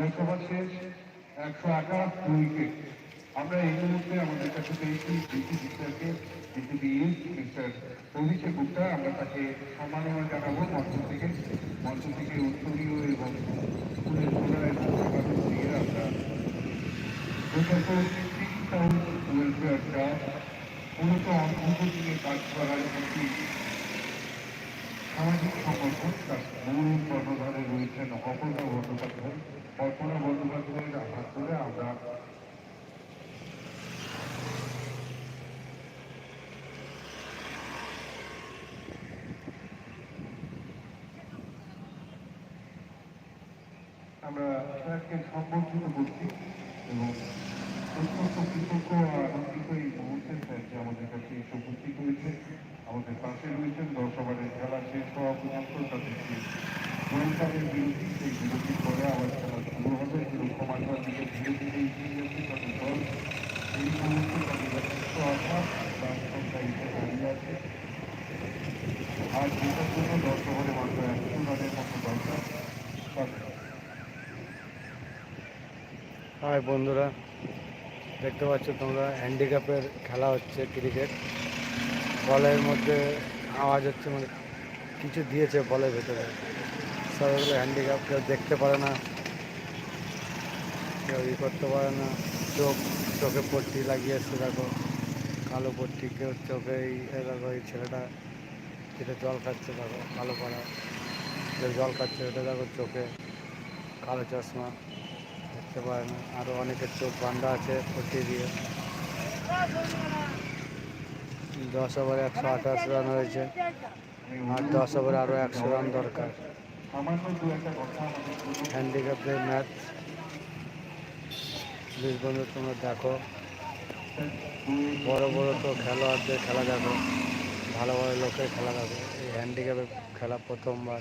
লোকসভা শেষ একশো একাত্তর উইকেট আমরা এই মুহূর্তে আমাদের কাছে পেয়েছি ডিসি মিস্টারকে ডিসিপি মিস্টার অভিষেক গুপ্তা। আমরা তাকে সম্মাননা জানাব মঞ্চ থেকে মঞ্চ থেকে উত্তরীয় এবং এবং স্বাগত দিয়ে আমরা ওয়েলফেয়ার ট্রাস্ট সামাজিক সংগঠন, তার মূল কর্মধারে রয়েছেন অপর্ণা বন্দ্যোপাধ্যায়। কল্পনা বন্দ্যোপাধ্যায়ের হাত ধরে আমরা এবং যে আমাদের কাছে এসে উপস্থিত হয়েছে। আমাদের পাশে রয়েছেন দশ খেলা শেষ হওয়া পর্যন্ত তাদেরকে সেই বিরতির পরে আবার খেলা শুরু হবে যেরকম আসার দিকে ধীরে ধীরে এগিয়ে যাচ্ছে তাদের দল এই মুহূর্তে তাদের যথেষ্ট আশা রান সংখ্যা এসে দাঁড়িয়ে আছে আর যেটার জন্য দশ ওভারে মাত্র একশো রানের মতো দরকার তাদের হাই বন্ধুরা, দেখতে পাচ্ছ তোমরা হ্যান্ডিক্যাপের খেলা হচ্ছে ক্রিকেট বলের মধ্যে আওয়াজ হচ্ছে মানে কিছু দিয়েছে বলের ভেতরে। সব এগুলো হ্যান্ডিক্যাপ কেউ দেখতে পারে না, কেউ ই করতে পারে না। চোখ, চোখে পট্টি লাগিয়েছে দেখো। কালো পট্টি, কেউ চোখে এই দেখো, এই ছেলেটা যেটা জল খাচ্ছে, দেখো, কালো পাড়া। জল খাচ্ছে ওটা দেখো চোখে, কালো চশমা। দেখতে পারে না আরও অনেকের চোখ বান্ধা আছে পট্টি দিয়ে। দশ ওভারে একশো আঠাশ রান হয়েছে। আর দশ ওভারে আরও একশো রান দরকার। হ্যান্ডিক্যাপের ম্যাচ। প্লিজ বন্ধু, তোমরা দেখো। বড় বড় তো খেলোয়াড়দের খেলা দেখো। ভালো ভালো লোকের খেলা দেখো। এই হ্যান্ডিক্যাপের খেলা প্রথমবার।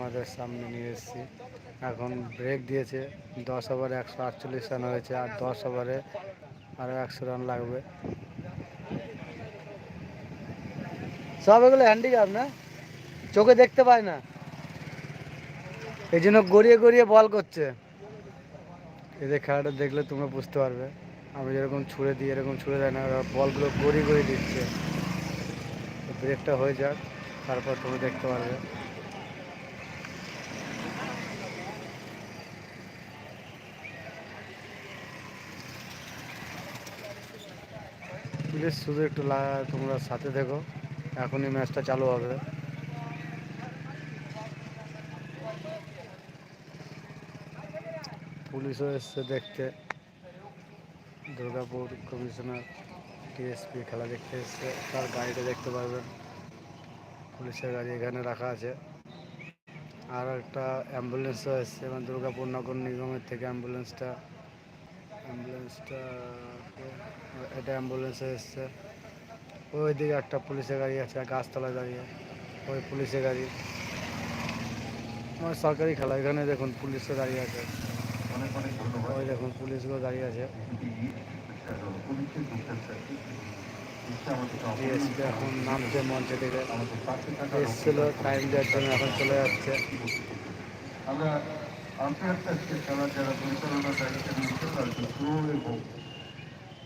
তোমাদের সামনে নিয়ে এসেছি। এখন ব্রেক দিয়েছে। দশ ওভারে একশো আটচল্লিশ রান হয়েছে আর দশ ওভারে আরও একশো রান লাগবে। সব এগুলো হ্যান্ডিক্যাপ না? চোখে দেখতে পায় না। এই জন্য গড়িয়ে গড়িয়ে বল করছে। এদের খেলাটা দেখলে তোমরা বুঝতে পারবে। আমি যেরকম ছুঁড়ে দিই, এরকম ছুঁড়ে দেয় না। বলগুলো গড়িয়ে গড়িয়ে দিচ্ছে। ব্রেকটা হয়ে যাক। তারপর তোমরা দেখতে পারবে। প্লিজ শুধু একটু তোমরা সাথে দেখো। এখনই ম্যাচটা চালু হবে। পুলিশও এসছে দেখতে। দুর্গাপুর কমিশনার টিএসপি খেলা দেখতে এসছে। তার গাড়িটা দেখতে পারবেন। পুলিশের গাড়ি এখানে রাখা আছে। আর একটা অ্যাম্বুলেন্সও এসছে। মানে দুর্গাপুর নগর নিগমের থেকে অ্যাম্বুলেন্সটা অ্যাম্বুলেন্সটা এটা অ্যাম্বুলেন্সে এসছে। ওই দিকে একটা পুলিশের গাড়ি আছে গাছতলায় দাঁড়িয়ে। ওই পুলিশের গাড়ি। আমার সরকারি খেলা এখানে দেখুন পুলিশও দাঁড়িয়ে আছে। অনেক অনেক ওই দেখুন পুলিশগুলো দাঁড়িয়ে আছে। ডিএসপি এখন নামছে মঞ্চে থেকে। এসছিল টাইম দেওয়ার জন্য এখন চলে যাচ্ছে। আমরা আম্পায়ার খেলা যারা পরিচালনা দায়িত্বে এবং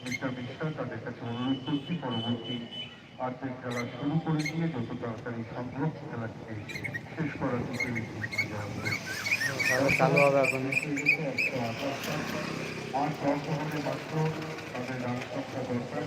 মিস্টার মিস্টার তাদের কাছে অনুরোধ করছি পরবর্তী আর্থিক খেলা শুরু করে দিয়ে যত তাড়াতাড়ি সম্ভব খেলাটিকে শেষ করার দিকে আর হবে মাত্র তাদের রান সংখ্যা দরকার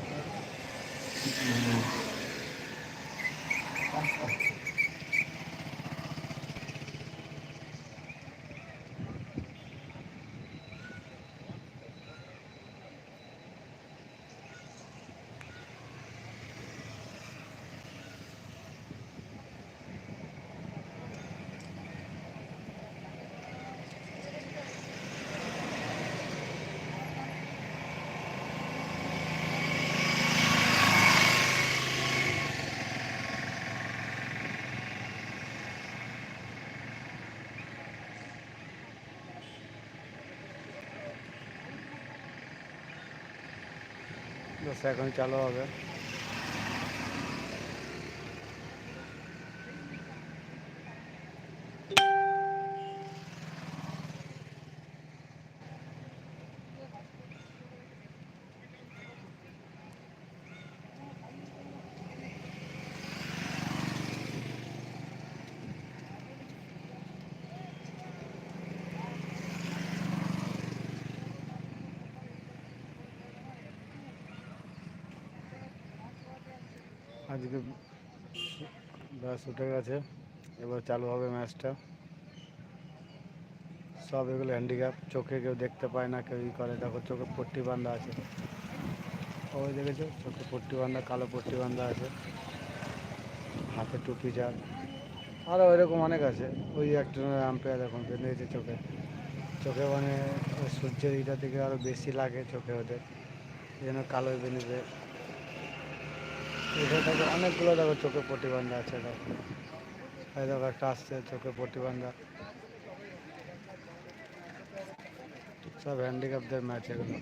दस एक चालू हो गया আজকে ব্যাস উঠে গেছে। এবার চালু হবে ম্যাচটা। সব এগুলো হ্যান্ডিক্যাপ চোখে কেউ দেখতে পায় না, কেউ ই করে। দেখো চোখে পট্টি বান্ধা আছে। ওই দেখেছ? চোখে পট্টি বান্ধা কালো পট্টি বান্ধা আছে। হাতে টুপি যার আরও ওইরকম অনেক আছে। ওই একজনের আম্পায়ার এখন বেঁধেছে চোখে। চোখে মানে সূর্যের ইটা থেকে আরও বেশি লাগে চোখে ওদের। জন্য কালো বেঁধেছে। এটা দেখো অনেকগুলো দেখো চোখে প্রতিবন্ধা বান্ধা আছে, দেখো। এই দেখো একটা আসছে চোখে প্রতিবন্ধা। বান্ধা সব হ্যান্ডিক্যাপদের ম্যাচ এগুলো।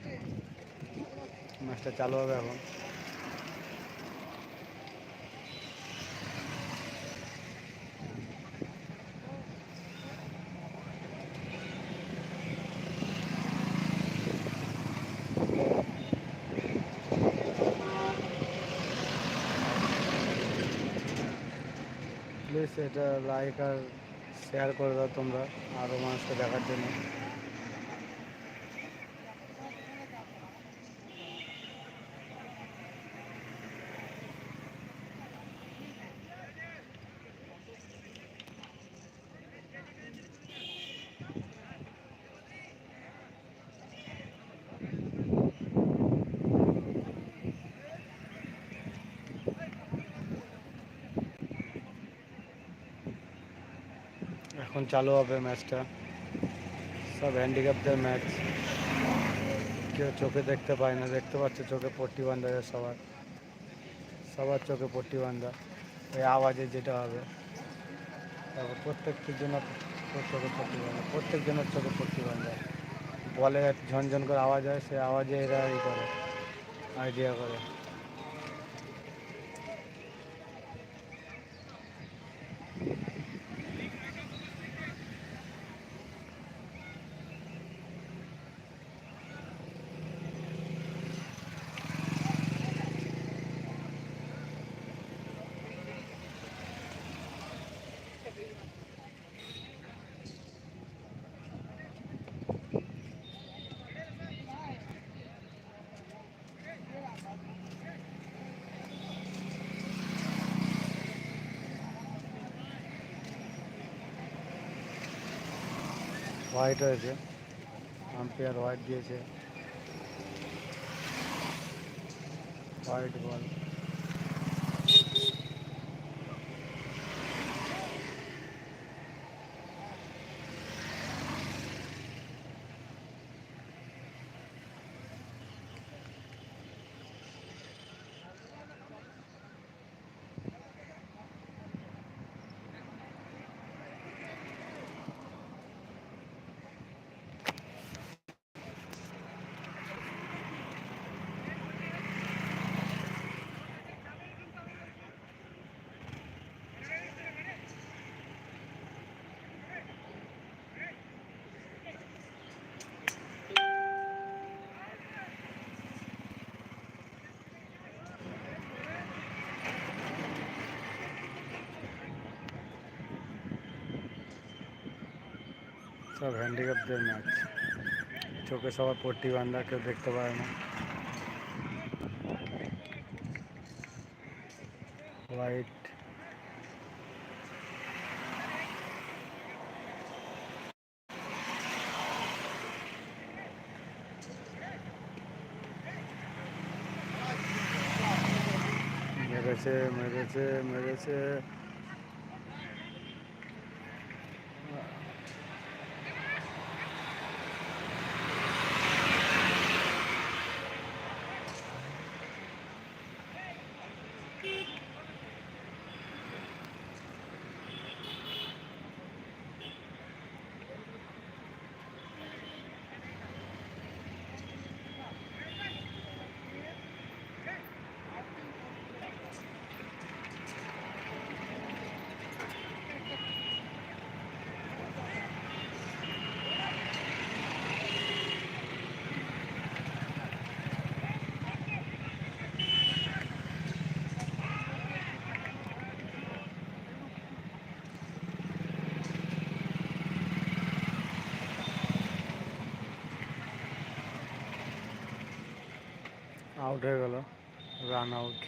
ম্যাচটা চালু হবে এখন। এটা লাইক আর শেয়ার করে দাও তোমরা আরও মানুষকে দেখার জন্য। এখন চালু হবে ম্যাচটা। সব হ্যান্ডিক্যাপদের ম্যাচ। কেউ চোখে দেখতে পায় না। দেখতে পাচ্ছে চোখে পট্টি বান্ধা সবার। সবার চোখে পট্টি বান্ধা ওই আওয়াজে যেটা হবে। তারপর প্রত্যেকটির জন্য চোখে পট্টি বান্ধা প্রত্যেক জনের চোখে পট্টি বান্ধা বলে ঝনঝন করে আওয়াজ হয়, সে আওয়াজে এরা ই করে আইডিয়া করে। হোয়াইট হয়েছে আম্পায়ার হোয়াইট দিয়েছে হোয়াইট বল সব হ্যান্ডিক্যাপদের ম্যাচ চোখে সবার পট্টি বান্ধা কেউ দেখতে পারে না হোয়াইট মেরেছে মেরেছে মেরেছে হয়ে গেল রান আউট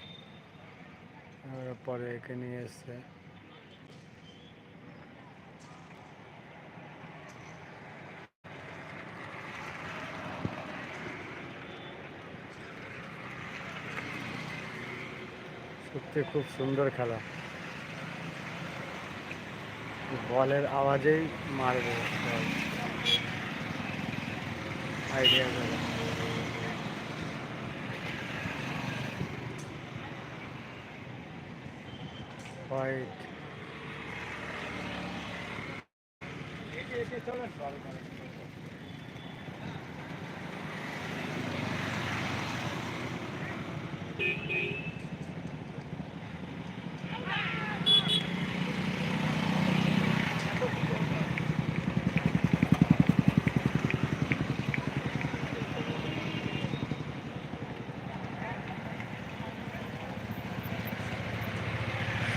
পরে একে নিয়ে এসছে। সত্যি খুব সুন্দর খেলা। বলের আওয়াজেই মারবে। Idea fight.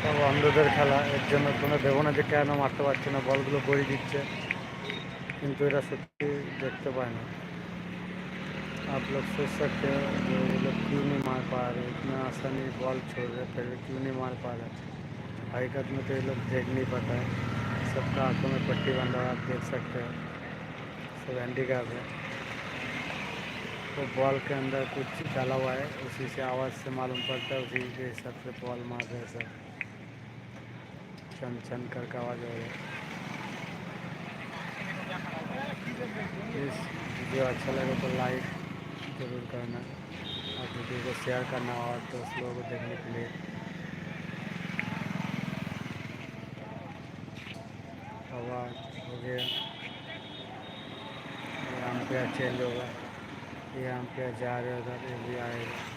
সব অন্ধদের খেলা এর জন্য তোমরা দেবো না যে কেন মারতে পারছে না বলগুলো বড়ি দিচ্ছে কিন্তু এরা সত্যি দেখতে পায় না आप लोग सोच सकते हो जो ये लोग क्यों नहीं मार पा रहे इतना आसानी बॉल छोड़ रहे फिर भी क्यों नहीं मार पा रहे हकीकत में तो ये लोग देख नहीं पाता है सबका आंखों में पट्टी बंधा हुआ आप देख सकते हो सब हैंडीकैप है तो बॉल के अंदर कुछ डाला हुआ है उसी से आवाज़ से मालूम पड़ता है उसी के हिसाब से बॉल मार रहे हैं सब छन छन करके आवाज़ हो रही इस वीडियो अच्छा लगे तो लाइक ज़रूर करना और वीडियो को शेयर करना और दोस्त लोगों को देखने के लिए। आवाज़ हो गया। ये एम्पियर चेंज होगा ये एम्पियर जा रहे उधर ये भी आएगा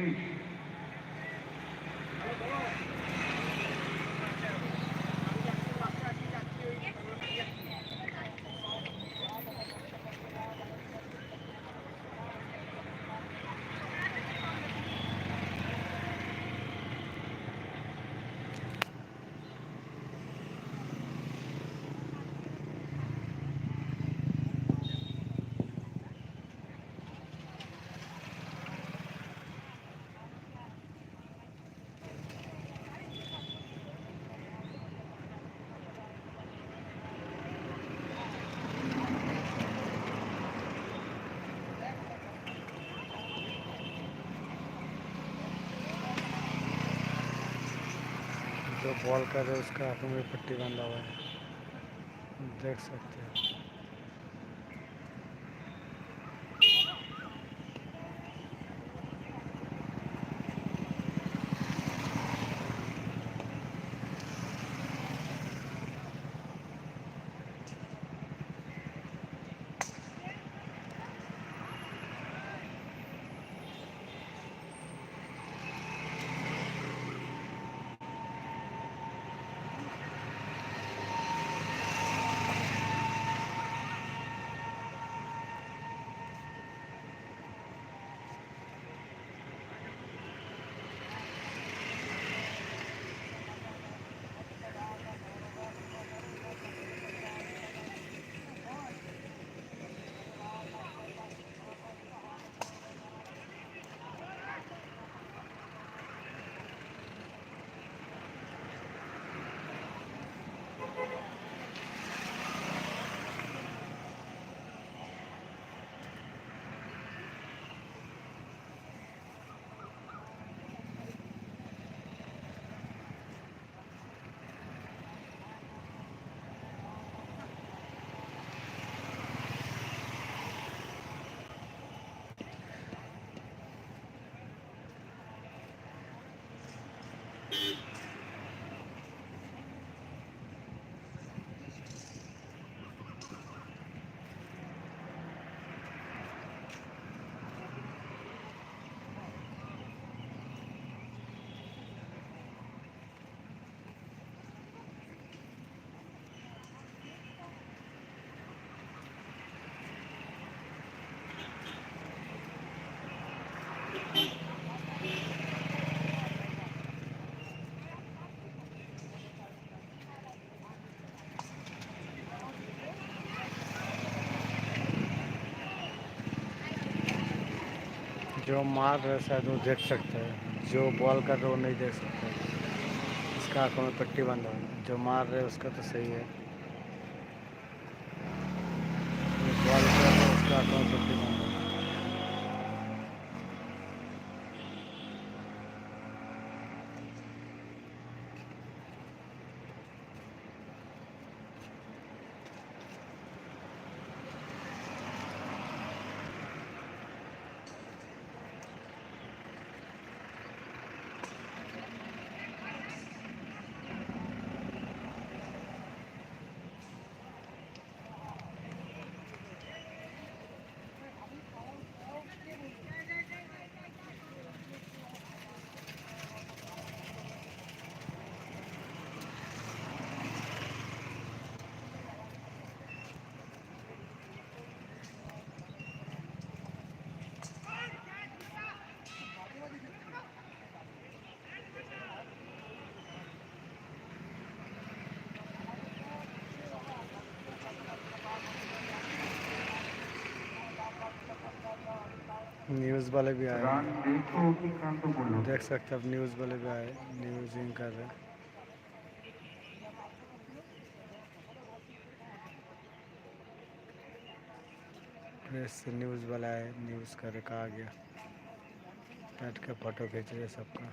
একশো जो बॉल कर रहे हैं, उसका आँखों में पट्टी बांधा हुआ है। देख सकते हैं। जो मार रहे है, शायद वो देख सकते हैं। जो बॉल कर रहे वो नहीं देख सकते। इसका आँखों में पट्टी बंद हो। जो मार रहे उसका तो सही है जो बॉल कर रहा है उसका आँखों में पट्टी बंद है न्यूज़ वाले भी आए। देख सकते हैं न्यूज़ वाले भी आए न्यूजिंग कर रहे प्रेस से न्यूज़ वाला आए न्यूज़ कर रहे कहा गया। बैठ के फ़ोटो खींच रहे सबका।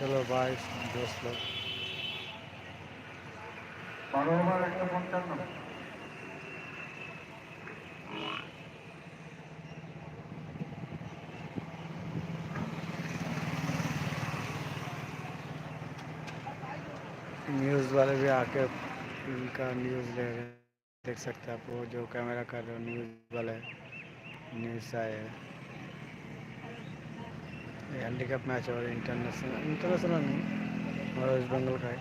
चलो बाय दोस्त लोग न्यूज़ वाले भी आके इनका न्यूज़ ले रहे देख सकते हैं आप वो जो कैमरा कर रहे हो न्यूज़ वाले। न्यूज़ आए হ্যান্ডিক্যাপ ম্যাচ আবার ইন্টারন্যাশনাল ইন্টারন্যাশনাল নেই আমরা ওয়েস্ট বেঙ্গল খাই।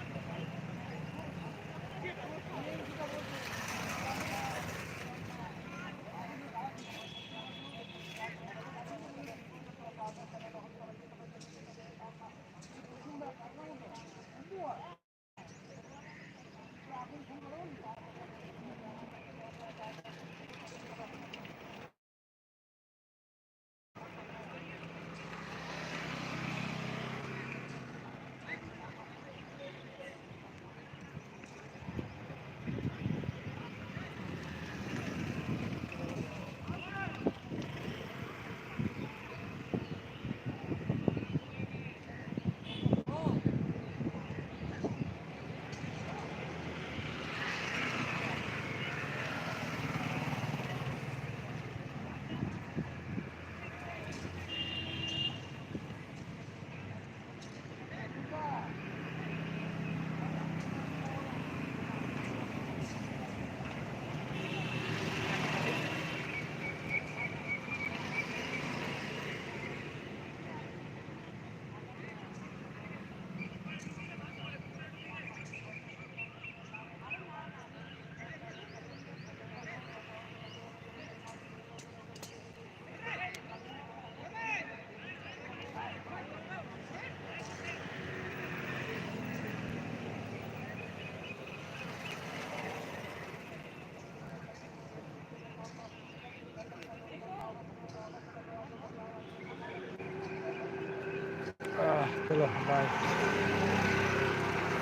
ચલો બાય